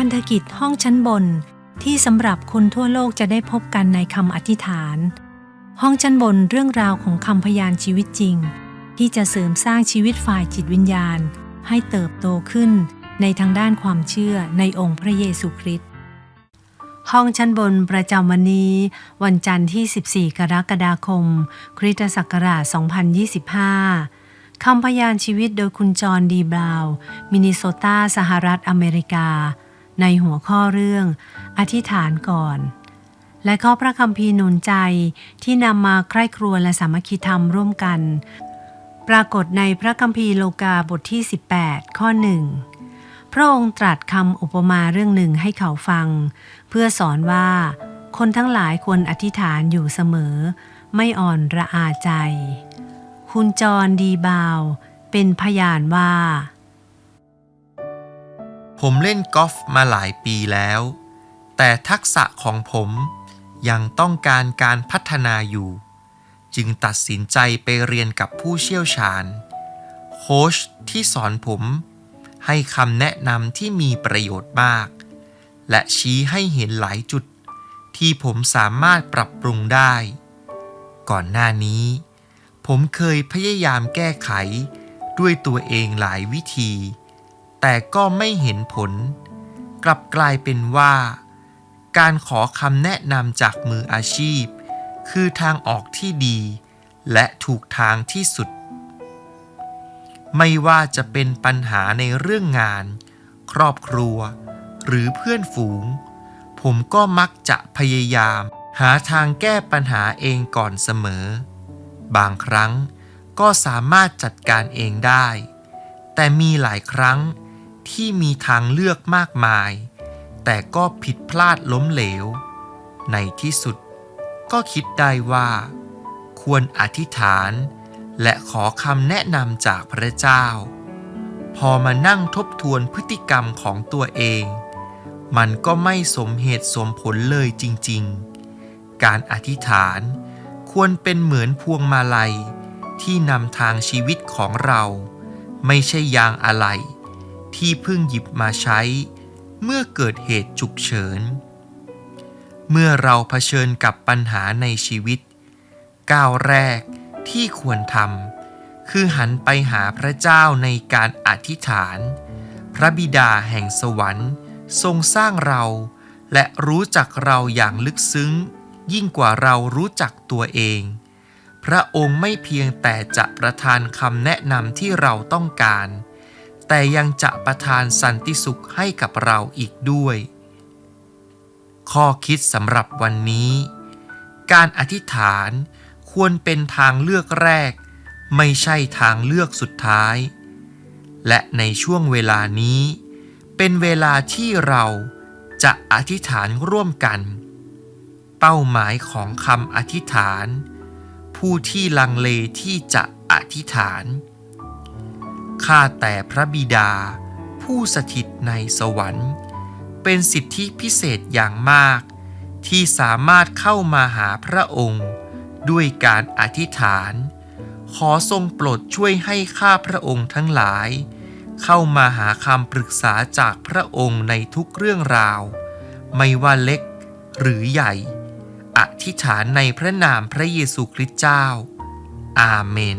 พันธกิจห้องชั้นบน ที่สำหรับคนทั่วโลกจะได้พบกันในคำอธิษฐาน ห้องชั้นบนเรื่องราวของคำพยานชีวิตจริง ที่จะเสริมสร้างชีวิตฝ่ายจิตวิญญาณ ให้เติบโตขึ้นในทางด้านความเชื่อในองค์พระเยซูคริสต์ห้องชั้นบนประจำวันนี้ วันจันทร์ที่ 14 กรกฎาคม คริสตศักราช 2025 คำพยานชีวิตโดยคุณจอห์นดีบราว์มินนิโซตา สหรัฐอเมริกา ในหัวข้อเรื่อง อธิษฐานก่อน และข้อพระคัมภีร์หนุนใจที่นำมาใคร่ครวญและสามัคคีธรรมร่วมกัน ปรากฏในพระคัมภีร์โลกาบทที่ 18 ข้อหนึ่งพระองค์ตรัสคำอุปมาเรื่องหนึ่งให้เขาฟัง เพื่อสอนว่า คนทั้งหลายควรอธิษฐานอยู่เสมอ ไม่อ่อนระอาใจ คุณจรดีบาว เป็นพยานว่า ผมเล่นกอล์ฟมาหลายปีแล้ว แต่ทักษะของผมยังต้องการการพัฒนาอยู่ จึงตัดสินใจไปเรียนกับผู้เชี่ยวชาญ โค้ชที่สอนผม ให้คำแนะนำที่มีประโยชน์มาก และชี้ให้เห็นหลายจุด ที่ผมสามารถปรับปรุงได้ ก่อนหน้านี้ ผมเคยพยายามแก้ไขด้วยตัวเองหลายวิธี แต่ก็ไม่เห็นผล กลับกลายเป็นว่า การขอคำแนะนำจากมืออาชีพ คือทางออกที่ดี และถูกทางที่สุด ไม่ว่าจะเป็นปัญหาในเรื่องงาน ครอบครัว หรือเพื่อนฝูง ผมก็มักจะพยายาม หาทางแก้ปัญหาเองก่อนเสมอ บางครั้งก็สามารถจัดการเองได้ แต่มีหลายครั้ง ที่มีทางเลือกมากมาย แต่ก็ผิดพลาดล้มเหลว ในที่สุดก็คิดได้ว่า ควรอธิษฐาน และขอคำแนะนำจากพระเจ้า พอมานั่งทบทวนพฤติกรรมของตัวเอง มันก็ไม่สมเหตุสมผลเลยจริง ๆ การอธิษฐานควรเป็นเหมือนพวงมาลัยที่นำทางชีวิตของเรา ไม่ใช่ยางอะไหล่ ที่เพิ่งหยิบมาใช้ เมื่อเกิดเหตุฉุกเฉิน เมื่อเราเผชิญกับปัญหาในชีวิต ก้าวแรกที่ควรทำคือหันไปหาพระเจ้าในการอธิษฐาน พระบิดาแห่งสวรรค์ทรงสร้างเราและรู้จักเราอย่างลึกซึ้ง ยิ่งกว่าเรารู้จักตัวเอง พระองค์ไม่เพียงแต่จะประทานคำแนะนำที่เราต้องการ แต่ยังจะประทานสันติสุขให้กับเราอีกด้วย ข้อคิดสำหรับวันนี้ การอธิษฐานควรเป็นทางเลือกแรก ไม่ใช่ทางเลือกสุดท้าย และในช่วงเวลานี้ เป็นเวลาที่เราจะอธิษฐานร่วมกัน เป้าหมายของคำอธิษฐาน ผู้ที่ลังเลที่จะอธิษฐาน ข้าแต่พระบิดา ผู้สถิตในสวรรค์ เป็นสิทธิพิเศษอย่างมาก ที่สามารถเข้ามาหาพระองค์ ด้วยการอธิษฐาน ขอทรงโปรดช่วยให้ข้าพระองค์ทั้งหลาย เข้ามาหาคำปรึกษาจากพระองค์ในทุกเรื่องราว ไม่ว่าเล็กหรือใหญ่ อธิษฐานในพระนามพระเยซูคริสต์เจ้า อาเมน